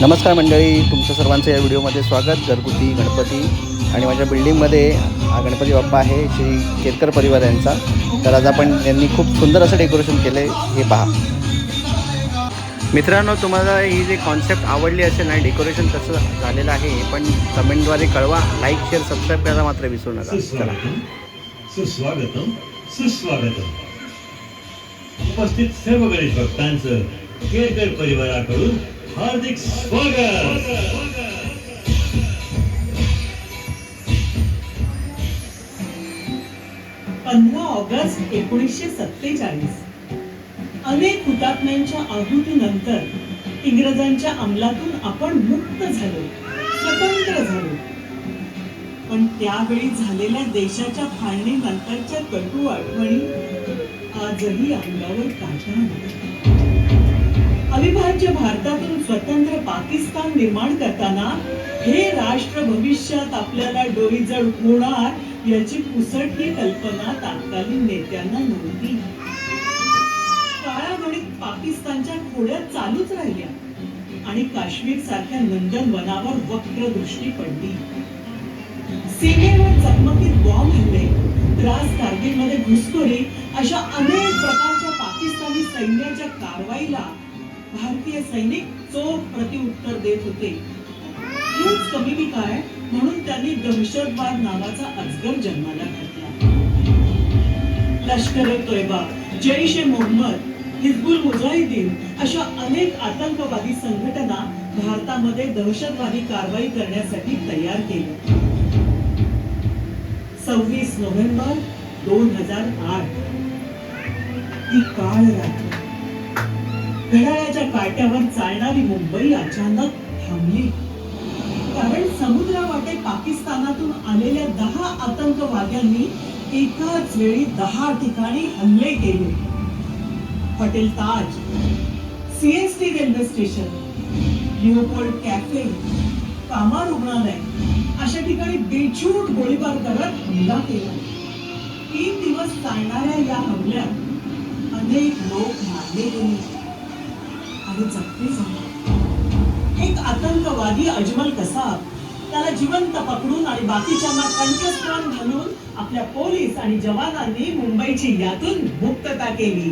नमस्कार मंडळी तुमचं सर्वांचं या व्हिडिओमध्ये स्वागत. घरगुती गणपती आणि माझ्या बिल्डिंगमध्ये हा गणपती बाप्पा आहे श्री केतकर परिवार यांचा. तर आज आपण यांनी खूप सुंदर असं डेकोरेशन केलं आहे हे पहा. मित्रांनो तुम्हाला ही जी कॉन्सेप्ट आवडली असेल ना डेकोरेशन कसं झालेलं आहे हे पण कमेंटद्वारे कळवा. लाईक शेअर सबस्क्राईब करायला मात्र विसरू नका. चला. सुस्वागतम सुस्वागतम. उपस्थित सर्व गणेश भक्तांचं केळकर परिवाराकडून हार्दिक स्वागत. पंधरा ऑगस्ट एकोणीसशे सत्तेचाळीस. अनेक हुतात्म्यांच्या आहुतीनंतर इंग्रजांच्या अंमलातून आपण मुक्त झालो स्वतंत्र झालो. पण त्यावेळी झालेल्या देशाच्या फाळणीनंतरच्या कटू आठवणी आजही अंगावर काढणार अविभाज्य भारतातून स्वतंत्र पाकिस्तान निर्माण करताना हे राष्ट्र भविष्यात आपल्याला डोईजड होणार याची पुसट ही कल्पना तत्कालीन नेत्यांना नव्हती. काळागणित पाकिस्तानच्या खोड्यात चालूच राहिल्या आणि काश्मीर सारख्या नंदन वनावर वक्र दृष्टी पडली. सीमेवर चकमकीत बॉम्ब हल्ले द्रास कारगिलमध्ये घुसखोरी अशा अनेक प्रकारच्या पाकिस्तानी सैन्याच्या कारवाईला भारतीय सैनिक चोख प्रतिउत्तर देत होते. हेच कमी बी काय म्हणून त्यांनी दहशतवाद नावाचा अजगर जन्माला घातला. लष्कर ए तोयबा जैश ए मोहम्मद हिजबुल मुजाहिदीन अशा अनेक आतंकवादी संघटना भारतामध्ये दहशतवादी कारवाई करण्यासाठी तयार केल्या सव्वीस नोव्हेंबर दोन हजार आठ. ही काळ रात्र. घड्याळाच्या काट्यावर चालणारी मुंबई अचानक थांबली. कारण समुद्रावाटे पाकिस्तानातून आलेल्या दहा आतंकवाद्यांनी एकाच वेळी दहा ठिकाणी हल्ले केले. Hotel Taj CST railway station Leopold cafe Cama रुग्णालय अशा ठिकाणी बेछूट गोळीबार करत हल्ला केला. तीन दिवस चालणाऱ्या या हमल्यात अनेक लोक मारले गेले. आणि जखमी झाले एक आतंकवादी अजमल कसाब त्याला जिवंत पकडून आणि बाकीच्यांना कंठस्थान घालून आपल्या पोलीस आणि जवानांनी मुंबईची यातून मुक्तता केली.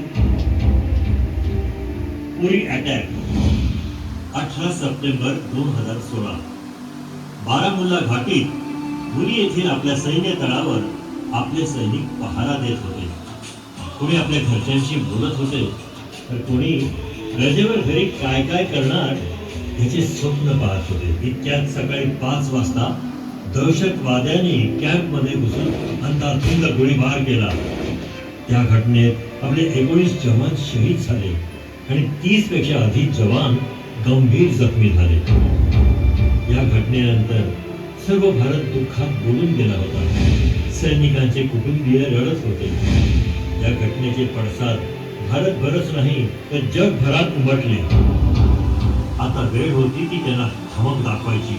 पुरी अटॅक अठरा सप्टेंबर दोन हजार सोळा. बारामुल्ला घाटीत पुरी येथील आपल्या सैन्य तळावर आपले सैनिक पहारा देत होते. कोणी आपल्या घरच्यांशी बोलत होते तर कोणी रजेवर घरी काय काय करणार याचे स्वप्न पाहत होते. इतक्यात सकाळी पाच वाजता दहशतवाद्यांनी कॅम्पमध्ये घुसून अंधाधुंद गोळीबार केला. त्या घटनेत आपले एकोणीस जवान शहीद झाले आणि तीसपेक्षा अधिक जवान गंभीर जखमी झाले. या घटनेनंतर सर्व भारत दुःखात बोलून गेला होता. सैनिकांचे कुटुंबीय रडत होते. या घटनेचे पडसाद भारतभरच नाही तर जगभरात उमटले. आता वेळ होती की त्यांना धमक दाखवायची.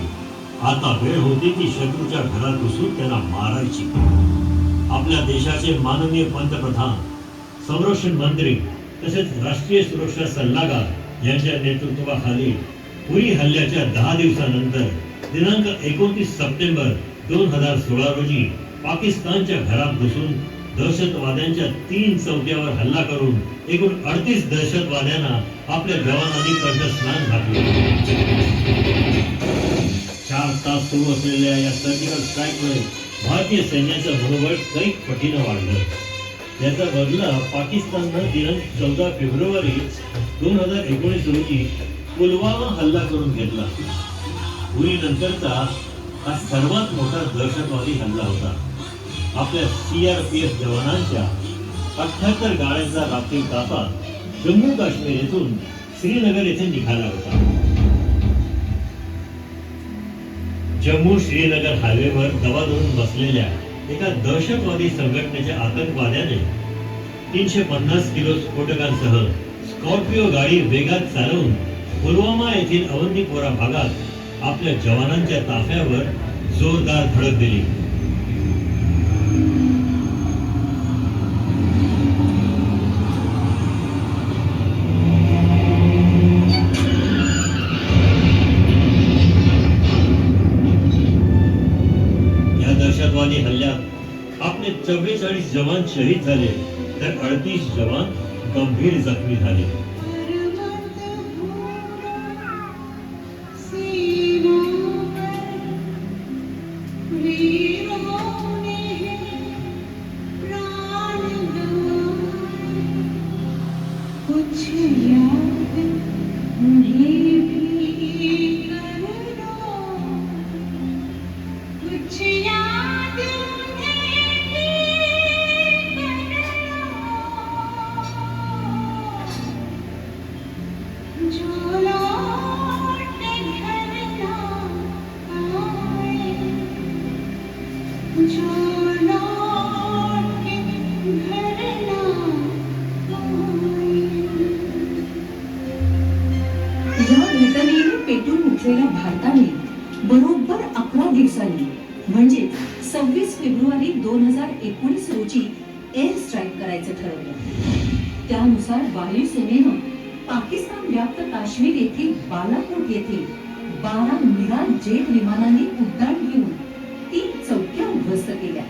आता वेळ होती की शत्रूच्या घरात घुसून त्यांना मारायची. आपल्या देशाचे माननीय पंतप्रधान संरक्षण मंत्री तसेच राष्ट्रीय सुरक्षा सल्लागार यांच्या नेतृत्वाखाली पुरी हल्ल्याच्या दहा दिवसानंतर दिनांक एकोणतीस सप्टेंबर दोन हजार सोळा रोजी पाकिस्तानच्या घरात घुसून दहशतवाद्यांच्या तीन चौक्यावर हल्ला करून एकूण अडतीस दहशतवाद्यांना आपल्या जवानांनी कंठस्नान घातले. चार तास सुरू असलेल्या या सर्जिकल स्ट्राईकमुळे भारतीय सैन्याचं मनोबळ कैक पटीनं वाढलं. याचा बदला पाकिस्ताननं दिनांक चौदा फेब्रुवारी दोन हजार एकोणीस रोजी पुलवामा हल्ला करून घेतला. उरीनंतरचा हा सर्वात मोठा दहशतवादी हल्ला होता. आपल्या सीआरपीएफ जवानांच्या अठ्याहत्तर गाड्यांचा रात्री ताफा जम्मू काश्मीर येथून श्रीनगर येथे निघाला होता. जम्मू श्रीनगर हायवेवर दबा धरून बसलेल्या एका दहशतवादी संघटनेच्या आतंकवाद्याने तीनशे पन्नास किलो स्फोटकांसह स्कॉर्पिओ गाडी वेगात चालवून पुलवामा येथील अवंतीपोरा भागात आपल्या जवानांच्या ताफ्यावर जोरदार धडक दिली. चव्वेचाळीस जवान शहीद झाले. तर अडतीस जवान गंभीर जखमी झाले. घेतलेल्या भारताने बरोबर अकरा दिवसांनी म्हणजे सव्वीस फेब्रुवारी दोन हजार एकोणीस रोजी एअर स्ट्राईक करायचं ठरवलं. त्यानुसार वायुसेनेनं पाकिस्तान व्याप्त काश्मीर येथील बालाकोट येथे बारा मिराज जेट विमानांनी उड्डाण घेऊन तीन चौक्या उद्ध्वस्त केल्या.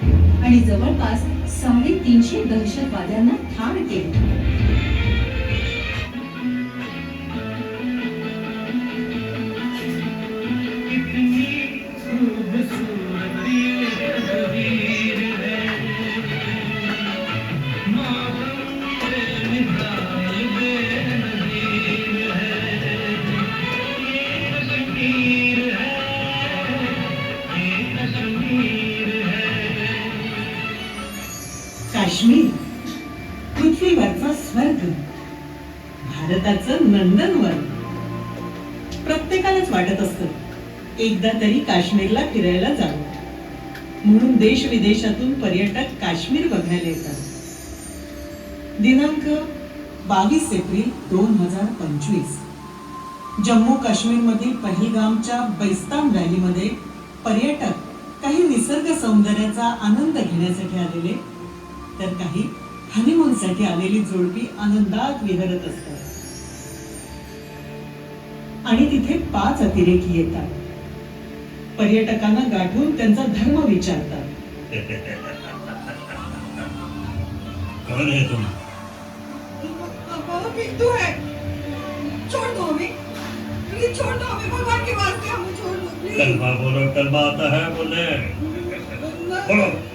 आणि जवळपास साडेतीनशे दहशतवाद्यांना ठार केलं. काश्मीर पृथ्वीवरचा स्वर्ग भारताचं नंदनवन प्रत्येकालाच वाटत असत एकदा तरी काश्मीरला फिरायला जावं. म्हणून देश विदेशातून पर्यटक काश्मीर बघायला येतात. दिनांक बावीस एप्रिल दोन हजार पंचवीस. जम्मू काश्मीर मधील पहलगामच्या बैस्तान व्हॅलीमध्ये पर्यटक काही निसर्ग सौंदर्याचा आनंद घेण्यासाठी आलेले तर काही हनीमूनसाठी आलेली जोडपी आनंदात विहरत असतात. आणि तिथे पाच अतिरेकी येतात. पर्यटकांना गाठून त्यांचा धर्म विचारतात. कौन है तुम बाबा पिंटू है छोड़ दो हमें प्लीज छोड़ दो हमें भगवान के वास्ते हमें छोड़. दो प्लीज कलमा बोलो कलमा आता है बोले. बोलो.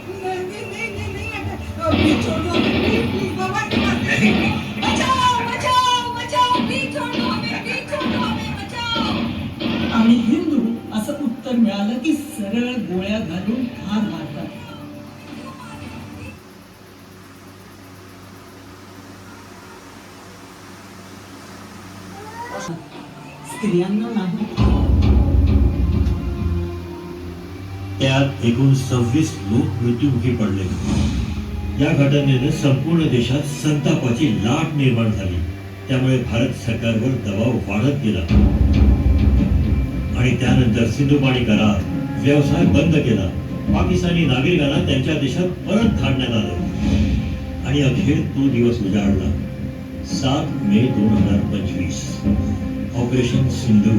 आणि हिंदू असं उत्तर मिळालं की सरळ गोळ्या घालून ठार मारतात. स्त्रियांना नाही. त्यात एकूण सव्वीस लोक मृत्युमुखी पडले. या घटनेने संपूर्ण देशात संतापाची लाट निर्माण झाली. त्यामुळे भारत सरकारवर दबाव वाढत गेला. आणि त्यानंतर सिंधू पाणी करार व्यवसाय बंद केला. पाकिस्तानी नागरिकांना त्यांच्या देशात परत धाडण्यात आलं. आणि अखेर तो दिवस उजाडला सात मे दोन हजार पंचवीस. ऑपरेशन सिंधू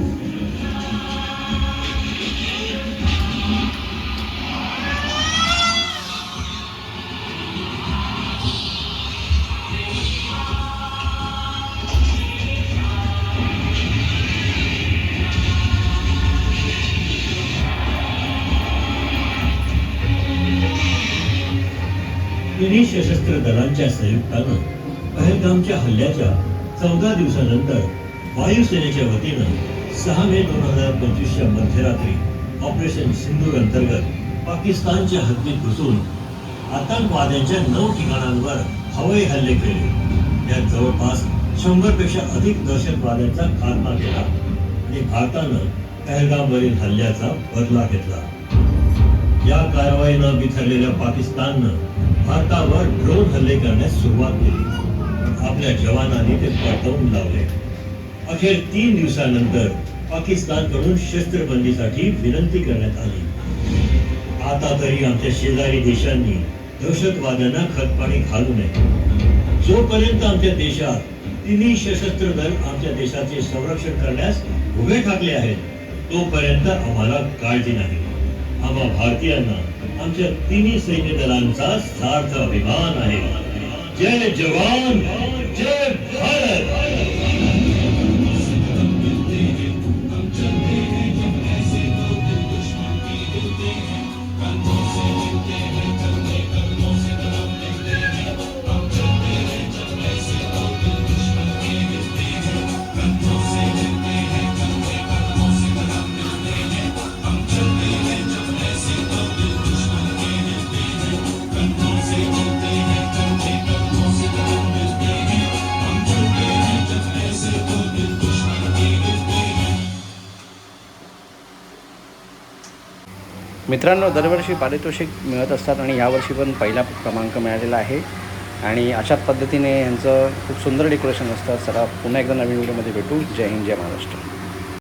तिन्ही सशस्त्र दलांच्या संयुक्तानं पहलगामच्या हल्ल्याच्या चौदा दिवसानंतर वायुसेनेच्या वतीनं सहा मे दोन हजार पंचवीसच्या मध्यरात्री ऑपरेशन सिंदूर अंतर्गत पाकिस्तानच्या हद्दीत घुसून आतंकवाद्यांच्या नऊ ठिकाणांवर हवाई हल्ले केले. यात जवळपास शंभरपेक्षा अधिक दहशतवाद्यांचा खात्मा केला आणि भारतानं पहलगामवरील हल्ल्याचा बदला घेतला. या कारवाईनं बिथरलेल्या पाकिस्ताननं भारतावर ड्रोन हल्ले करण्यास सुरुवात केली. आपल्या जवानांनी ते पाठवून लावले. अखेर तीन दिवसानंतर पाकिस्तानकडून शस्त्रबंदीसाठी विनंती करण्यात आली. आता तरी आमच्या शेजारी देशांनी दहशतवाद्यांना खतपाणी घालू नये. जोपर्यंत आमच्या देशात तिन्ही सशस्त्र दल आमच्या देशाचे संरक्षण करण्यास उभे ठाकले आहेत तोपर्यंत आम्हाला काळजी नाही. आम्हा भारतीयांना आमच्या तिन्ही सैन्य दलांचा सार्थ अभिमान आहे. जय जवान जय भारत! मित्रांनो दरवर्षी पारितोषिक मिळत असतात आणि यावर्षी पण पहिला क्रमांक मिळालेला आहे. आणि अशाच पद्धतीने यांचं खूप सुंदर डेकोरेशन असतं सरा पुन्हा एकदा नवीन व्हिडिओमध्ये भेटू. जय हिंद जय महाराष्ट्र.